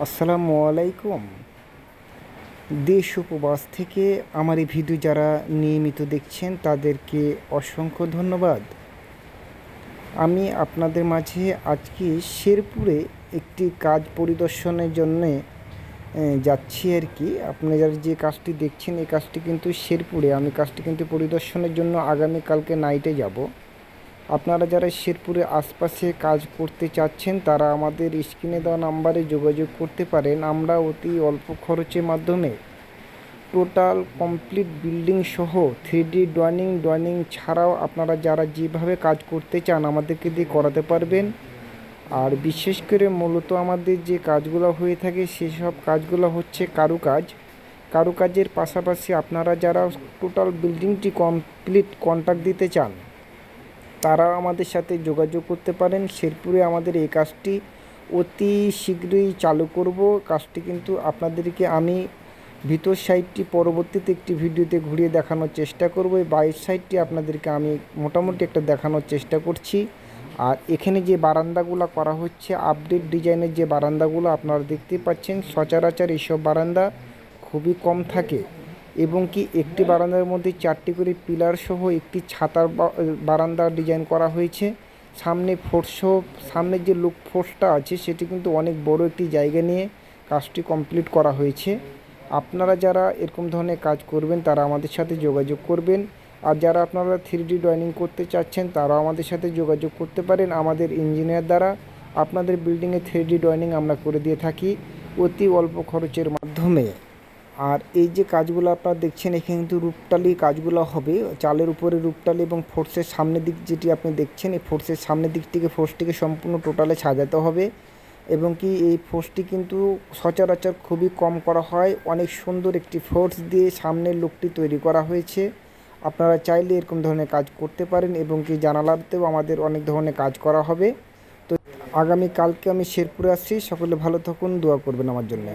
আসসালামু আলাইকুম। দেশ উপবাস থেকে আমার এই ভিডিও যারা নিয়মিত দেখছেন, তাদেরকে অসংখ্য ধন্যবাদ। আমি আপনাদের মাঝে আজকে শেরপুরে একটি কাজ পরিদর্শনের জন্যে যাচ্ছি আর কি। আপনারা যে কাজটি দেখছেন, এই কাজটি কিন্তু শেরপুরে। আমি কাজটি কিন্তু পরিদর্শনের জন্য আগামীকালকে নাইটে যাব। আপনারা যারা শেরপুরের আশপাশে কাজ করতে চাচ্ছেন, তারা আমাদের স্ক্রিনে দেওয়া নাম্বারে যোগাযোগ করতে পারেন। আমরা অতি অল্প খরচের মাধ্যমে টোটাল কমপ্লিট বিল্ডিং সহ থ্রি ডি ড্রয়িং ড্রয়িং ছাড়াও আপনারা যারা যেভাবে কাজ করতে চান, আমাদেরকে দিয়ে করাতে পারবেন। আর বিশেষ করে মূলত আমাদের যে কাজগুলো হয়ে থাকে, সেসব কাজগুলো হচ্ছে কারুকাজ। কারুকাজের পাশাপাশি আপনারা যারা টোটাল বিল্ডিংটি কমপ্লিট কন্ট্রাক্ট দিতে চান তারা আমাদের সাথে যোগাযোগ করতে পারেন। শেরপুরে আমাদের এই কাজটি অতি শীঘ্রই চালু করব। কাজটি কিন্তু আপনাদেরকে আমি ভিতর সাইডটি পরবর্তীতে একটি ভিডিওতে ঘুরিয়ে দেখানোর চেষ্টা করব। এই বাইরের সাইডটি আপনাদেরকে আমি মোটামুটি একটা দেখানোর চেষ্টা করছি। আর এখানে যে বারান্দাগুলো করা হচ্ছে আপডেট ডিজাইনের যে বারান্দাগুলো আপনারা দেখতে পাচ্ছেন, সচরাচর এইসব বারান্দা খুবই কম থাকে। এবং কি একটি বারান্দার মধ্যে চারটি করে পিলার সহ একটি ছাতার বারান্দা ডিজাইন করা হয়েছে। সামনে ফোর্স সামনের যে লুক ফোর্সটা আছে, সেটি কিন্তু অনেক বড় একটি জায়গা নিয়ে কাজটি কমপ্লিট করা হয়েছে। আপনারা যারা এরকম ধরনের কাজ করবেন, তারা আমাদের সাথে যোগাযোগ করবেন। আর যারা আপনারা থ্রি ডি ড্রয়িং করতে চাচ্ছেন, তারাও আমাদের সাথে যোগাযোগ করতে পারেন আমাদের ইঞ্জিনিয়ার দ্বারা। আপনাদের বিল্ডিংয়ে থ্রি ডি ড্রয়িং আমরা করে দিয়ে থাকি অতি অল্প খরচের মাধ্যমে। আর এই যে কাজগুলো আপনারা দেখছেন, এখানে কিন্তু রূপটালি কাজগুলো হবে। চালের উপরে রূপটালি এবং ফোর্সের সামনের দিক যেটি আপনি দেখছেন, এই ফোর্সের সামনের দিক থেকে ফোর্সটিকে সম্পূর্ণ টোটালে সাজাতে হবে এবং কি এই ফোর্সটি কিন্তু সচরাচর খুবই কম করা হয়। অনেক সুন্দর একটি ফোর্স দিয়ে সামনের লুকটি তৈরি করা হয়েছে। আপনারা চাইলে এরকম ধরনের কাজ করতে পারেন এবং কি জানালাতেও আমাদের অনেক ধরনের কাজ করা হবে। তো আগামী কালকে আমি শেরপুরে আসছি। সকলে ভালো থাকুন, দোয়া করবেন আমার জন্য।